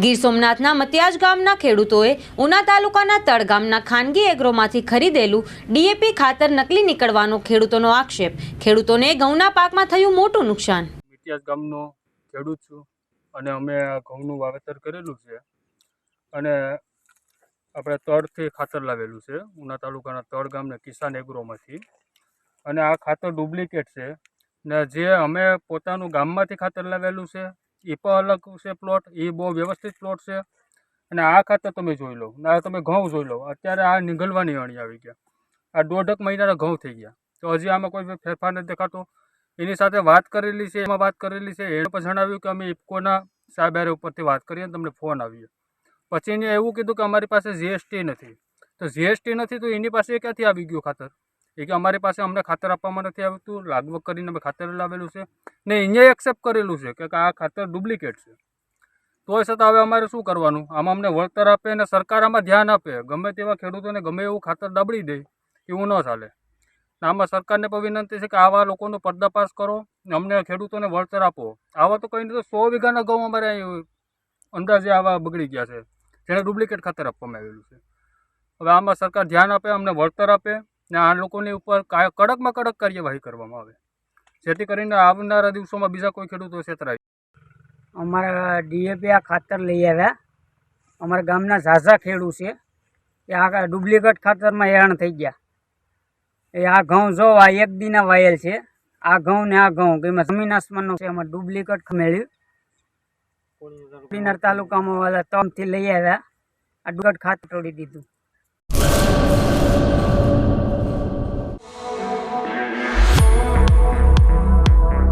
ગીર સોમનાથના મતિયાજ ગામના ખેડૂતોએ ઉના તાલુકાના તળ ગામના ખાનગી એગ્રોમાંથી ખરીદેલું ડીએપી ખાતર નકલી નીકળવાનો ખેડૂતોનો આક્ષેપ. ખેડૂતોને ઘઉંના પાકમાં થયું મોટું નુકસાન. મતિયાજ ગામનો ખેડૂત છું અને અમે ઘઉંનું વાવેતર કરેલું છે અને આપણે તળથી ખાતર લાવેલું છે ઉના તાલુકાના તળ ગામને કિસાન એગ્રોમાંથી. અને આ ખાતર ડુપ્લિકેટ છે ને જે અમે પોતાનું ગામમાંથી ખાતર લાવેલું છે એ પણ અલગ છે પ્લોટ એ બહુ વ્યવસ્થિત પ્લોટ છે. અને આ ખાતર તમે જોઈ લો, આ તમે ઘઉં જોઈ લો, અત્યારે આ નીંગલવાની અણી આવી ગયા. આ દોઢક મહિનાના ઘઉં થઈ ગયા. તો હજી આમાં કોઈ ફેરફાર નથી દેખાતો. એની સાથે વાત કરેલી છે, એમાં વાત કરેલી છે, એણે પણ જણાવ્યું કે અમે ઇફકોના સાહેબ ઉપરથી વાત કરીએ તમને ફોન આવ્યો પછી એને એવું કીધું કે અમારી પાસે જીએસટી નથી. તો જીએસટી નથી તો એની પાસે ક્યાંથી આવી ગયું ખાતર? એ કે અમારી પાસે અમને ખાતર આપવામાં નથી આવતું, લાગવગ કરીને અમે ખાતર લાવેલું છે ને અહીંયા એક્સેપ્ટ કરેલું છે કે આ ખાતર ડુપ્લિકેટ છે. તોય છતાં હવે અમારે શું કરવાનું? આમાં અમને વળતર આપે અને સરકાર આમાં ધ્યાન આપે. ગમે તેવા ખેડૂતોને ગમે એવું ખાતર દબડી દે, એવું ન ચાલે. આમાં સરકારને પણ વિનંતી છે કે આવા લોકોનો પર્દાફાશ કરો અમને ખેડૂતોને વળતર આપો. આવા તો કંઈ નહીં, તો સો વીઘાના ઘઉં અમારે અહીં અંદાજે આવા બગડી ગયા છે. જેને ડુપ્લિકેટ ખાતર આપવામાં આવેલું છે. હવે આમાં સરકાર ધ્યાન આપે, અમને વળતર આપે. ને આ લોકોની ઉપર કડકમાં કડક કાર્યવાહી કરવામાં આવે. જેથી કરીને આવનારા દિવસોમાં બીજા કોઈ ખેડૂતો છેતરાય. અમારા ડીએપી આ ખાતર લઈ આવ્યા. અમારા ગામના ઝાઝા ખેડૂ છે. એ આ ડુપ્લિકેટ ખાતરમાં હેરાન થઈ ગયા. એ આ ઘઉં જો આ એક દીના વાયેલ છે. આ ઘઉં ને આ ઘઉં કે એમાં જમીન આસમાનનો છે. એમાં ડુપ્લિકેટ મેળ્યું. તાલુકામાં વાળા તમથી લઈ આવ્યા. આ ડુપ્લિકેટ ખાતર તોડી દીધું.